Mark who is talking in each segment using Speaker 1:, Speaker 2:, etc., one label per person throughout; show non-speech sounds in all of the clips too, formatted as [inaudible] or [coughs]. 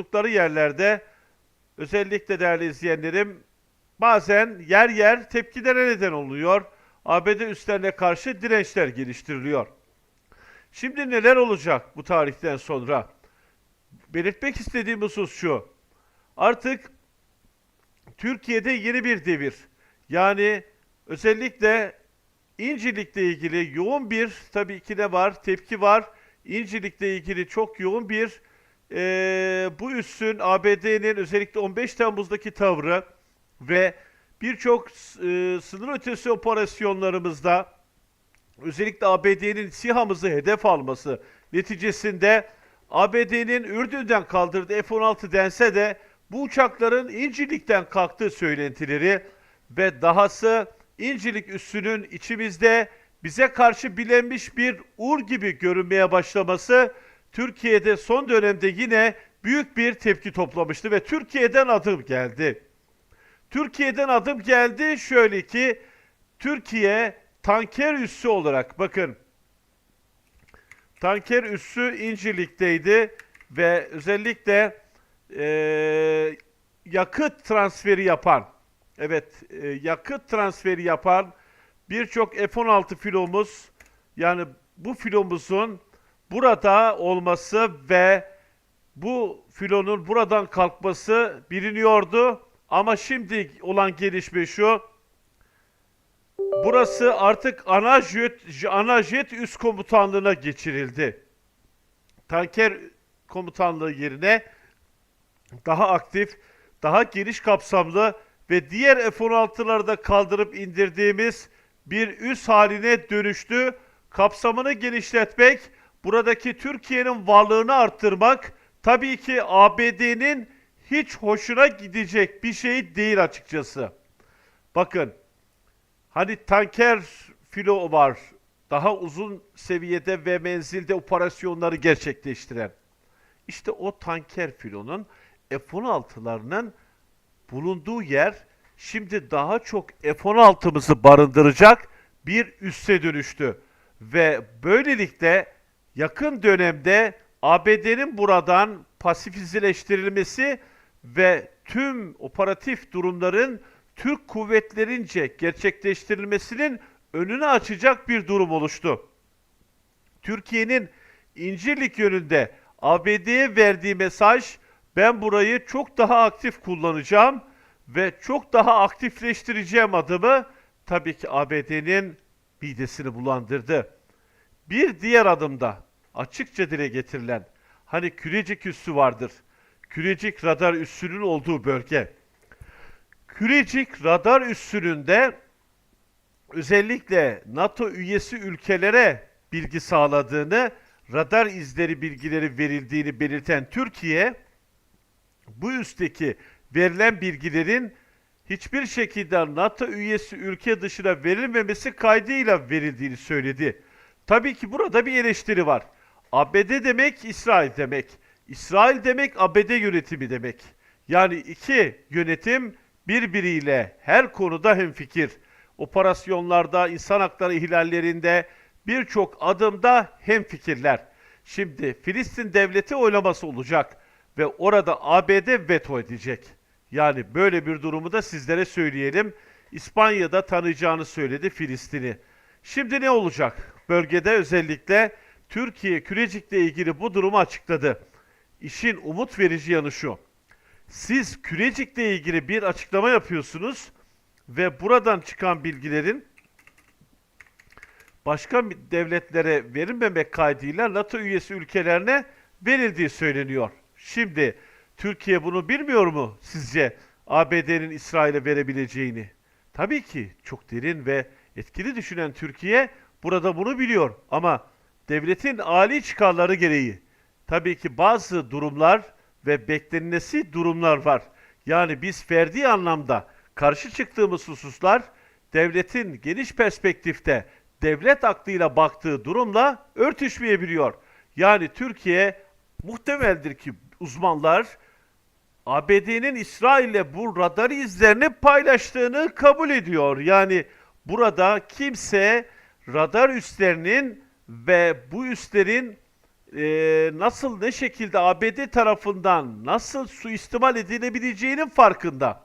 Speaker 1: bulundukları yerlerde özellikle değerli izleyenlerim bazen yer yer tepkilere neden oluyor. ABD üslerine karşı dirençler geliştiriliyor. Şimdi neler olacak bu tarihten sonra? Belirtmek istediğim husus şu. Artık Türkiye'de yeni bir devir. Yani özellikle İncirlik'le ilgili yoğun bir tabii ki de var, tepki var. İncirlik'le ilgili çok yoğun bir eee, bu üssün ABD'nin özellikle 15 Temmuz'daki tavrı ve birçok eee, sınır ötesi operasyonlarımızda özellikle ABD'nin SİHA'mızı hedef alması neticesinde ABD'nin Ürdün'den kaldırdığı F-16 dense de bu uçakların İncirlik'ten kalktığı söylentileri ve dahası İncirlik üssünün içimizde bize karşı bilenmiş bir ur gibi görünmeye başlaması Türkiye'de son dönemde yine büyük bir tepki toplamıştı ve Türkiye'den adım geldi. Türkiye'den adım geldi şöyle ki Türkiye tanker üssü olarak bakın tanker üssü İncirlik'teydi ve özellikle eee, yakıt transferi yapan evet e, yakıt transferi yapan birçok F-16 filomuz yani bu filomuzun burada olması ve bu filonun buradan kalkması biliniyordu ama şimdi olan gelişme şu Burası artık ana jet, ana jet üst komutanlığına geçirildi. Tanker komutanlığı yerine daha aktif, daha geniş kapsamlı ve diğer F-16'ları da kaldırıp indirdiğimiz bir üs haline dönüştü. Kapsamını genişletmek, buradaki Türkiye'nin varlığını arttırmak tabii ki ABD'nin hiç hoşuna gidecek bir şey değil açıkçası. Bakın Hani tanker filo var. Daha uzun seviyede ve menzilde operasyonları gerçekleştiren. İşte o tanker filonun F-16'larının bulunduğu yer şimdi daha çok F-16'mızı barındıracak bir üsse dönüştü. Ve böylelikle yakın dönemde ABD'nin buradan pasifizleştirilmesi ve tüm operatif durumların Türk kuvvetlerince gerçekleştirilmesinin önünü açacak bir durum oluştu. Türkiye'nin İncirlik yönünde ABD'ye verdiği mesaj ben burayı çok daha aktif kullanacağım ve çok daha aktifleştireceğim adımı tabii ki ABD'nin midesini bulandırdı. Bir diğer adımda açıkça dile getirilen hani Kürecik üssü vardır. Kürecik radar üssünün olduğu bölge. Kürecik radar üssününde özellikle NATO üyesi ülkelere bilgi sağladığını, radar izleri bilgileri verildiğini belirten Türkiye, bu üstteki verilen bilgilerin hiçbir şekilde NATO üyesi ülke dışına verilmemesi kaydıyla verildiğini söyledi. Tabii ki burada bir eleştiri var. ABD demek İsrail demek. İsrail demek ABD yönetimi demek. Yani iki yönetim birbiriyle her konuda hemfikir. Operasyonlarda, insan hakları ihlallerinde birçok adımda hemfikirler. Şimdi Filistin devleti oylaması olacak ve orada ABD veto edecek. Yani böyle bir durumu da sizlere söyleyelim. İspanya'da tanıyacağını söyledi Filistin'i. Şimdi ne olacak? Bölgede özellikle Türkiye Kürecik'le ilgili bu durumu açıkladı. İşin umut verici yanı şu. Siz Kürecik'le ilgili bir açıklama yapıyorsunuz ve buradan çıkan bilgilerin başka devletlere verilmemek kaydıyla NATO üyesi ülkelerine verildiği söyleniyor. Şimdi Türkiye bunu bilmiyor mu sizce ABD'nin İsrail'e verebileceğini? Tabii ki çok derin ve etkili düşünen Türkiye burada bunu biliyor ama devletin âli çıkarları gereği tabii ki bazı durumlar ve beklenmesi durumlar var. Yani biz ferdi anlamda karşı çıktığımız hususlar devletin geniş perspektifte devlet aklıyla baktığı durumla örtüşmeyebiliyor. Yani Türkiye muhtemeldir ki uzmanlar ABD'nin İsrail'le bu radar izlerini paylaştığını kabul ediyor. Yani burada kimse radar üslerinin ve bu üslerin e, nasıl ne şekilde ABD tarafından nasıl suistimal edilebileceğinin farkında.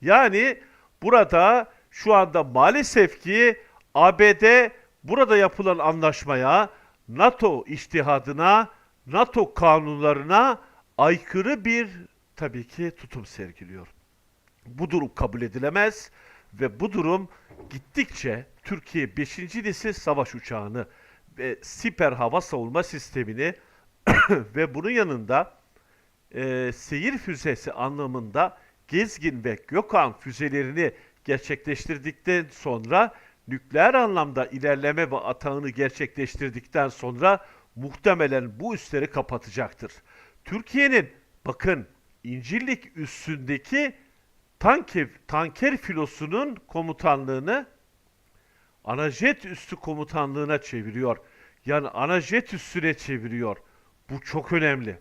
Speaker 1: Yani burada şu anda maalesef ki ABD burada yapılan anlaşmaya, NATO iştihadına, NATO kanunlarına aykırı bir tabii ki tutum sergiliyor. Bu durum kabul edilemez ve bu durum gittikçe Türkiye 5. nesil savaş uçağını ve siper hava savunma sistemini [coughs] ve bunun yanında e, seyir füzesi anlamında Gezgin ve Gökhan füzelerini gerçekleştirdikten sonra nükleer anlamda ilerleme ve atağını gerçekleştirdikten sonra muhtemelen bu üsleri kapatacaktır. Türkiye'nin bakın İncirlik üssündeki tanker, tanker filosunun komutanlığını anajet üssü komutanlığına çeviriyor. Yani anajet üssüne çeviriyor. Bu çok önemli.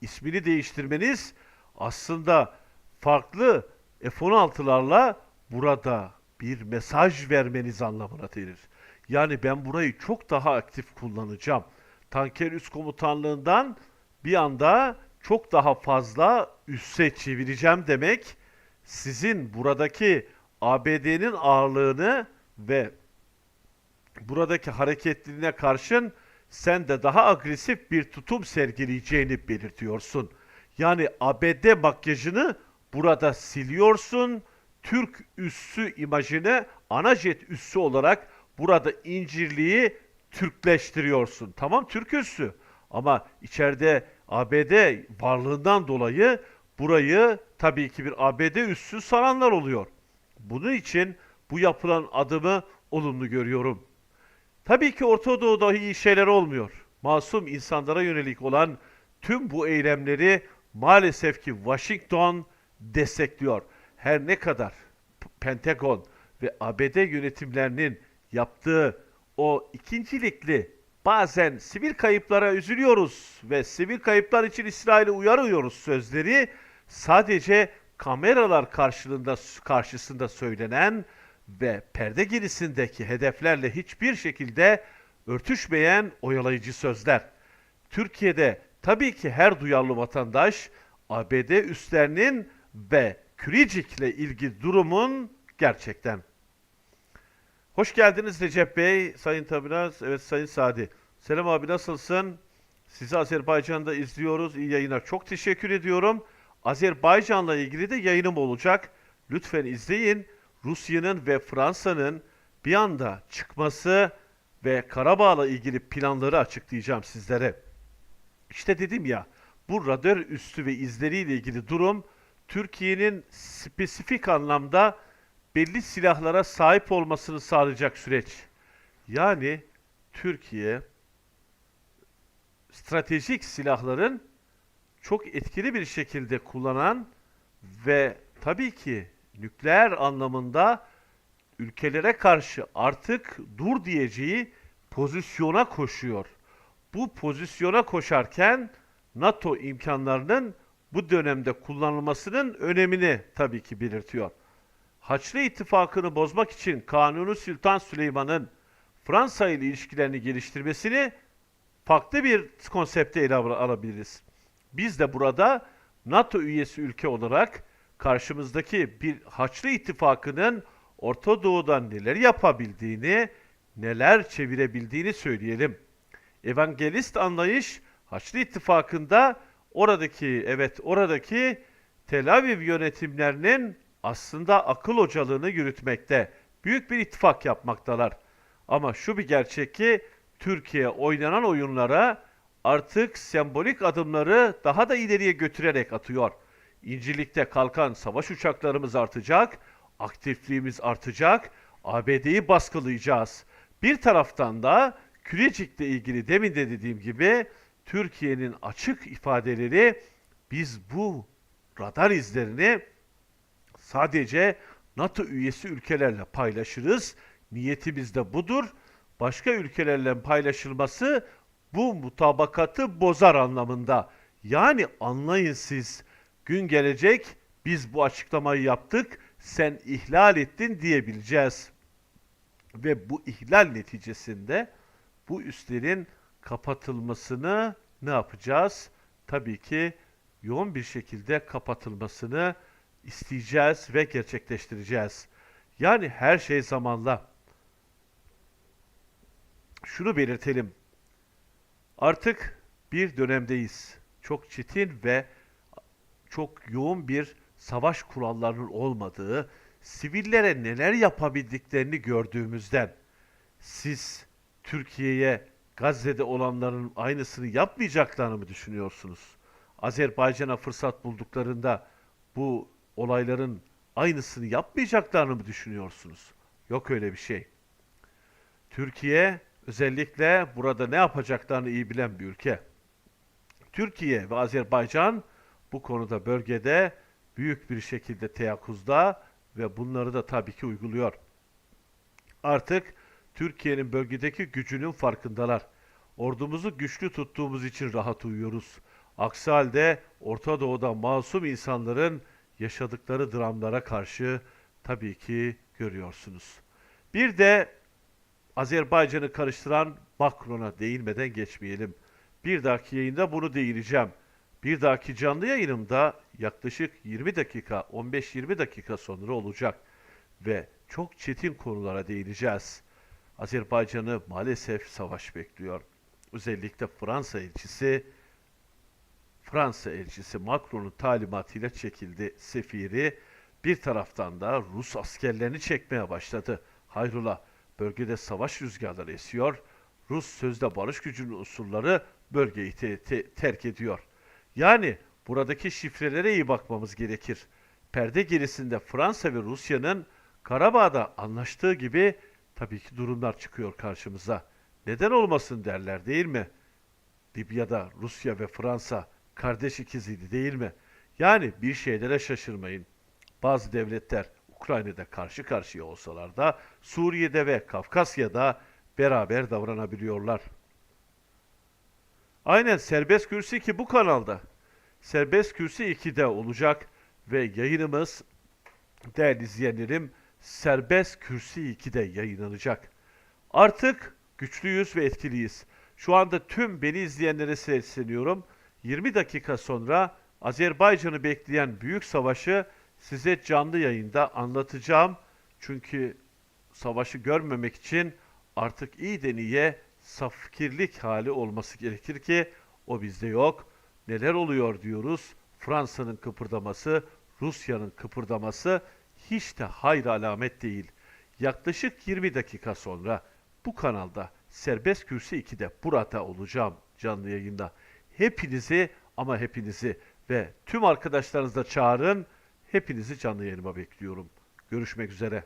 Speaker 1: İsmini değiştirmeniz aslında farklı F-16'larla burada bir mesaj vermeniz anlamına gelir. Yani ben burayı çok daha aktif kullanacağım. Tanker üst komutanlığından bir anda çok daha fazla üsse çevireceğim demek sizin buradaki ABD'nin ağırlığını ve buradaki hareketliliğine karşın sen de daha agresif bir tutum sergileyeceğini belirtiyorsun. Yani ABD makyajını burada siliyorsun. Türk üssü imajını ana jet üssü olarak burada incirliği Türkleştiriyorsun. Tamam Türk üssü ama içeride ABD varlığından dolayı burayı tabii ki bir ABD üssü sananlar oluyor. Bunun için bu yapılan adımı olumlu görüyorum. Tabii ki Orta Doğu'da iyi şeyler olmuyor. Masum insanlara yönelik olan tüm bu eylemleri maalesef ki Washington destekliyor. Her ne kadar Pentagon ve ABD yönetimlerinin yaptığı o ikincilikli bazen sivil kayıplara üzülüyoruz ve sivil kayıplar için İsrail'i uyarıyoruz sözleri sadece kameralar karşılığında karşısında söylenen ve perde gerisindeki hedeflerle hiçbir şekilde örtüşmeyen oyalayıcı sözler. Türkiye'de tabii ki her duyarlı vatandaş ABD üslerinin ve Küricik'le ilgili durumun gerçekten. Hoş geldiniz Recep Bey, Sayın Tabinaz, evet Sayın Sadi. Selam abi nasılsın? Sizi Azerbaycan'da izliyoruz. İyi yayınlar. Çok teşekkür ediyorum. Azerbaycan'la ilgili de yayınım olacak. Lütfen izleyin. Rusya'nın ve Fransa'nın bir anda çıkması ve Karabağ'la ilgili planları açıklayacağım sizlere. İşte dedim ya, bu radar üssü ve izleriyle ilgili durum Türkiye'nin spesifik anlamda belli silahlara sahip olmasını sağlayacak süreç. Yani Türkiye stratejik silahların çok etkili bir şekilde kullanan ve tabii ki nükleer anlamında ülkelere karşı artık dur diyeceği pozisyona koşuyor. Bu pozisyona koşarken NATO imkanlarının bu dönemde kullanılmasının önemini tabii ki belirtiyor. Haçlı İttifakı'nı bozmak için Kanuni Sultan Süleyman'ın Fransa ile ilişkilerini geliştirmesini farklı bir konsepte ele al- alabiliriz. Biz de burada NATO üyesi ülke olarak karşımızdaki bir Haçlı İttifakı'nın Orta Doğu'da neler yapabildiğini, neler çevirebildiğini söyleyelim. Evangelist anlayış Haçlı İttifakı'nda oradaki evet oradaki Tel Aviv yönetimlerinin aslında akıl hocalığını yürütmekte. Büyük bir ittifak yapmaktalar. Ama şu bir gerçek ki Türkiye oynanan oyunlara artık sembolik adımları daha da ileriye götürerek atıyor. İncirlik'te kalkan savaş uçaklarımız artacak, aktifliğimiz artacak, ABD'yi baskılayacağız. Bir taraftan da Kürecik'le ilgili demin de dediğim gibi Türkiye'nin açık ifadeleri biz bu radar izlerini sadece NATO üyesi ülkelerle paylaşırız. Niyetimiz de budur. Başka ülkelerle paylaşılması bu mutabakatı bozar anlamında. Yani anlayın siz gün gelecek biz bu açıklamayı yaptık sen ihlal ettin diyebileceğiz. Ve bu ihlal neticesinde bu üslerin kapatılmasını ne yapacağız? Tabii ki yoğun bir şekilde kapatılmasını isteyeceğiz ve gerçekleştireceğiz. Yani her şey zamanla. Şunu belirtelim. Artık bir dönemdeyiz. Çok çetin ve çok yoğun bir savaş kurallarının olmadığı, sivillere neler yapabildiklerini gördüğümüzden siz Türkiye'ye Gazze'de olanların aynısını yapmayacaklarını mı düşünüyorsunuz? Azerbaycan'a fırsat bulduklarında bu olayların aynısını yapmayacaklarını mı düşünüyorsunuz? Yok öyle bir şey. Türkiye özellikle burada ne yapacaklarını iyi bilen bir ülke. Türkiye ve Azerbaycan bu konuda bölgede büyük bir şekilde teyakkuzda ve bunları da tabii ki uyguluyor. Artık Türkiye'nin bölgedeki gücünün farkındalar. Ordumuzu güçlü tuttuğumuz için rahat uyuyoruz. Aksi halde Orta Doğu'da masum insanların yaşadıkları dramlara karşı tabii ki görüyorsunuz. Bir de Azerbaycan'ı karıştıran Macron'a değinmeden geçmeyelim. Bir dahaki yayında bunu değineceğim. Bir dahaki canlı yayınımda yaklaşık 20 dakika, 15-20 dakika sonra olacak ve çok çetin konulara değineceğiz. Azerbaycan'ı maalesef savaş bekliyor. Özellikle Fransa elçisi Fransa elçisi Macron'un talimatıyla çekildi sefiri. Bir taraftan da Rus askerlerini çekmeye başladı. Hayrola bölgede savaş rüzgarları esiyor. Rus sözde barış gücünün unsurları bölgeyi te- te- terk ediyor. Yani buradaki şifrelere iyi bakmamız gerekir. Perde gerisinde Fransa ve Rusya'nın Karabağ'da anlaştığı gibi tabii ki durumlar çıkıyor karşımıza. Neden olmasın derler değil mi? Libya'da Rusya ve Fransa kardeş ikiziydi değil mi? Yani bir şeylere şaşırmayın. Bazı devletler Ukrayna'da karşı karşıya olsalar da Suriye'de ve Kafkasya'da beraber davranabiliyorlar. Aynen Serbest Kürsü 2 bu kanalda. Serbest Kürsü 2'de olacak ve yayınımız değerli izleyenlerim Serbest Kürsü 2'de yayınlanacak. Artık güçlüyüz ve etkiliyiz. Şu anda tüm beni izleyenlere sesleniyorum. 20 dakika sonra Azerbaycan'ı bekleyen büyük savaşı size canlı yayında anlatacağım. Çünkü savaşı görmemek için artık iyi deniye saf fikirlik hali olması gerekir ki o bizde yok. Neler oluyor diyoruz. Fransa'nın kıpırdaması, Rusya'nın kıpırdaması hiç de hayır alamet değil. Yaklaşık 20 dakika sonra bu kanalda Serbest Kürsü 2'de burada olacağım canlı yayında. Hepinizi ama hepinizi ve tüm arkadaşlarınızı da çağırın. Hepinizi canlı yayınıma bekliyorum. Görüşmek üzere.